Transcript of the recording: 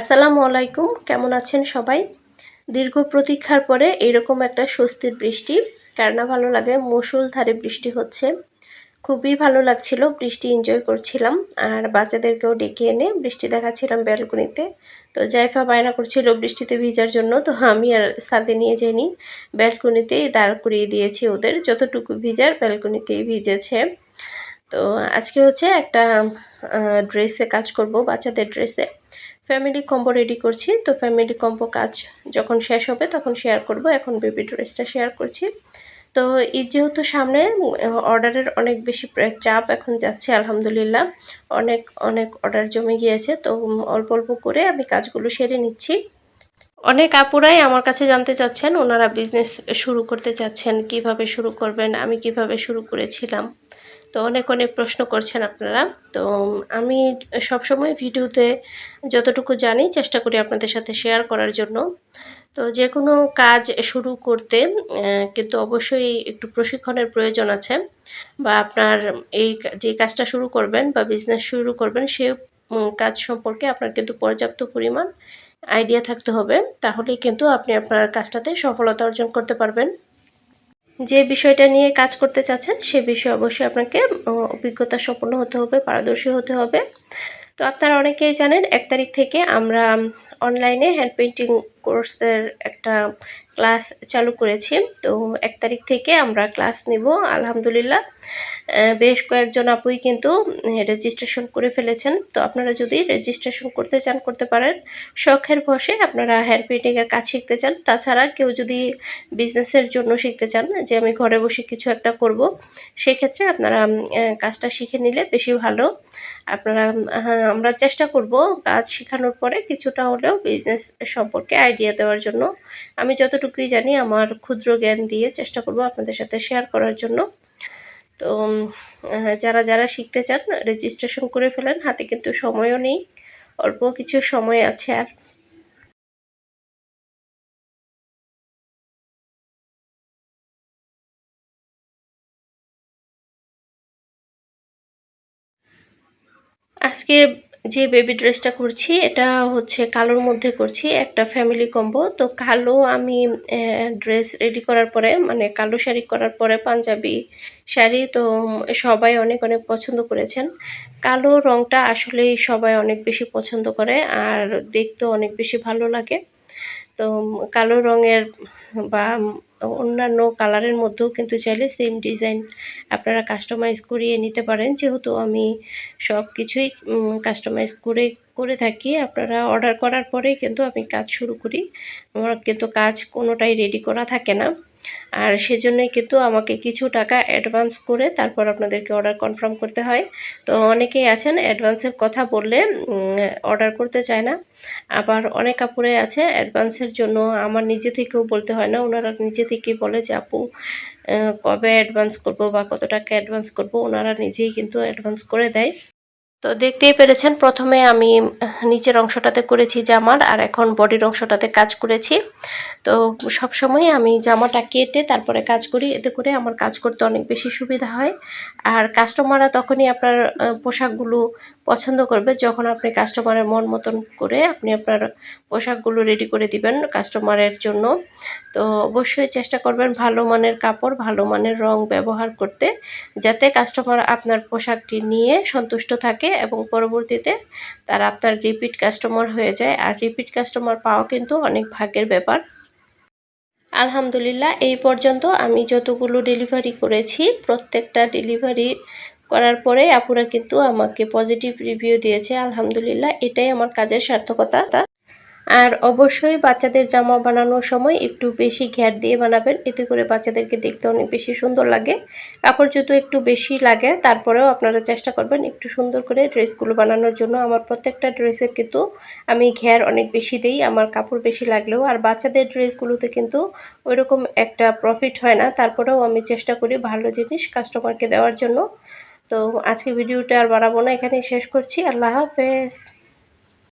আসসালামু আলাইকুম, কেমন আছেন সবাই? দীর্ঘ প্রতীক্ষার পরে এরকম একটা স্বস্তির বৃষ্টি, কার না ভালো লাগে মুসুলধারে বৃষ্টি হচ্ছে। খুবই ভালো লাগছিল, বৃষ্টি এনজয় করছিলাম, আর বাচ্চাদেরকেও ডেকে এনে বৃষ্টি দেখাচ্ছিলাম ব্যালকনিতে। তো জাইফা বায়না করছিল বৃষ্টিতে ভিজার জন্য, তো আমি আর সাথে নিয়ে যাইনি। ব্যালকনিতেই দাঁড় করিয়ে দিয়েছি ওদের, যতটুকু ভিজার ব্যালকনিতেই ভিজেছে। তো আজকে হচ্ছে একটা ড্রেসে কাজ করব, বাচ্চাদের ড্রেসে ফ্যামিলি কম্বো রেডি করছি। তো ফ্যামিলি কম্বো কাজ যখন শেষ হবে তখন শেয়ার করব। এখন বেবি ড্রেসটা শেয়ার করছি। তো ঈদ যেহেতু সামনে অর্ডারের অনেক বেশি চাপ এখন যাচ্ছে, আলহামদুলিল্লাহ। অনেক অনেক অর্ডার জমে গিয়েছে। তো অল্প অল্প করে আমি কাজগুলো সেরে নিচ্ছি। অনেক আপুরাই আমার কাছে জানতে চাচ্ছেন, ওনারা বিজনেস শুরু করতে চাচ্ছেন, কীভাবে শুরু করবেন, আমি কীভাবে শুরু করেছিলাম। তো অনেক অনেক প্রশ্ন করছেন আপনারা। তো আমি সবসময় ভিডিওতে যতটুকু জানি চেষ্টা করি আপনাদের সাথে শেয়ার করার জন্য। তো যে কোনো কাজ শুরু করতে কিন্তু অবশ্যই একটু প্রশিক্ষণের প্রয়োজন আছে বা আপনার এই যে কাজটা শুরু করবেন বা বিজনেস শুরু করবেন, সে কাজ সম্পর্কে আপনার কিন্তু পর্যাপ্ত পরিমাণ আইডিয়া থাকতে হবে, তাহলেই কিন্তু আপনি আপনার কাজটাতে সফলতা অর্জন করতে পারবেন। যে বিষয়টা নিয়ে কাজ করতে চাচ্ছেন, সে বিষয়ে অবশ্যই আপনাকে অভিজ্ঞতা সম্পন্ন হতে হবে, পারদর্শী হতে হবে। তো আপনারা অনেকেই জানেন, এক তারিখ থেকে আমরা অনলাইনে হ্যান্ড পেন্টিং কোর্সের একটা ক্লাস চালু করেছি। তো এক তারিখ থেকে আমরা ক্লাস নিব, আলহামদুলিল্লাহ। বেশ কয়েকজন আপুই কিন্তু রেজিস্ট্রেশন করে ফেলেছেন। তো আপনারা যদি রেজিস্ট্রেশন করতে চান করতে পারেন। শখের বসে আপনারা হ্যান্ড পেন্টিংয়ের কাজ শিখতে চান। তাছাড়া কেউ যদি বিজনেসের জন্য শিখতে চান যে আমি ঘরে বসে কিছু একটা করব সেক্ষেত্রে আপনারা কাজটা শিখে নিলে বেশি ভালো। আপনারা হ্যাঁ, আমরা চেষ্টা করব কাজ শেখানোর পরে কিছুটা হলেও বিজনেস সম্পর্কে আইডিয়া দেওয়ার জন্য। আমি যতটুকুই জানি আমার ক্ষুদ্র জ্ঞান দিয়ে চেষ্টা করব আপনাদের সাথে শেয়ার করার জন্য। তো যারা যারা শিখতে চান রেজিস্ট্রেশন করে ফেলেন, হাতে কিন্তু সময়ও নেই, অল্প কিছু সময় আছে আর। আজকে যে বেবি ড্রেসটা করছি, এটা হচ্ছে কালোর মধ্যে করছি, একটা ফ্যামিলি কম্বো তো কালো আমি ড্রেস রেডি করার পরে মানে কালো শাড়ি করার পরে পাঞ্জাবি শাড়ি তো সবাই অনেক অনেক পছন্দ করেছেন। কালো রঙটা আসলেই সবাই অনেক বেশি পছন্দ করে, আর দেখতেও অনেক বেশি ভালো লাগে। তো কালো রঙের বা অন্যান্য কালারের মধ্যেও কিন্তু চাইলে সেম ডিজাইন আপনারা কাস্টমাইজ করিয়ে নিতে পারেন। যেহেতু আমি সব কিছুই কাস্টমাইজ করে করে থাকি, আপনারা অর্ডার করার পরেই কিন্তু আমি কাজ শুরু করি। আমার কিন্তু কাজ কোনোটাই রেডি করা থাকে না। আর সেজন্যই কিন্তু আমাকে কিছু টাকা অ্যাডভান্স করে তারপর আপনাদেরকে অর্ডার কনফার্ম করতে হয়। তো অনেকেই আছেন অ্যাডভান্সের কথা বললে অর্ডার করতে চায় না। আবার অনেক কাপড়ে আছে অ্যাডভান্সের জন্য, আমার নিজে থেকেও বলতে হয় না। ওনারা নিজে থেকেই বলে যে, আপু কবে অ্যাডভান্স করব বা কত টাকা অ্যাডভান্স করব? ওনারা নিজেই কিন্তু অ্যাডভান্স করে দেয়। তো দেখতেই পেরেছেন, প্রথমে আমি নিচের অংশটাতে করেছি জামার আর এখন বডির অংশটাতে কাজ করেছি। তো সবসময় আমি জামাটা কেটে তারপরে কাজ করি, এতে করে আমার কাজ করতে অনেক বেশি সুবিধা হয়। আর কাস্টমাররা তখনই আপনার পোশাকগুলো পছন্দ করবে যখন আপনি কাস্টমারের মন মতন করে আপনি আপনার পোশাকগুলো রেডি করে দিবেন কাস্টমারের জন্য। তো অবশ্যই চেষ্টা করবেন ভালো মানের কাপড়, ভালো মানের রং ব্যবহার করতে, যাতে কাস্টমার আপনার পোশাকটি নিয়ে সন্তুষ্ট থাকে এবং পরবর্তীতে তারা আপনার রিপিট কাস্টমার হয়ে যায়। আর রিপিট কাস্টমার পাওয়া কিন্তু অনেক ভাগ্যের ব্যাপার। আলহামদুলিল্লাহ, এই পর্যন্ত আমি যতগুলো ডেলিভারি করেছি, প্রত্যেকটা ডেলিভারি করার পরে আপুরা কিন্তু আমাকে পজিটিভ রিভিউ দিয়েছে। আলহামদুলিল্লাহ, এটাই আমার কাজের সার্থকতা। আর অবশ্যই বাচ্চাদের জামা বানানোর সময় একটু বেশি ঘ্যাট দিয়ে বানাবেন। এতে করে বাচ্চাদেরকে দেখতে অনেক বেশি সুন্দর লাগে। কাপড় যেহেতু একটু বেশি লাগে, তারপরেও আপনারা চেষ্টা করবেন একটু সুন্দর করে ড্রেসগুলো বানানোর জন্য। আমার প্রত্যেকটা ড্রেসের কিন্তু আমি ঘ্যার অনেক বেশি দিই, আমার কাপড় বেশি লাগলেও। আর বাচ্চাদের ড্রেসগুলোতে কিন্তু ওইরকম একটা প্রফিট হয় না, তারপরেও আমি চেষ্টা করি ভালো জিনিস কাস্টমারকে দেওয়ার জন্য। তো আজকে ভিডিওটা আর বাড়াবো না, এখানেই শেষ করছি। আল্লাহ হাফেজ।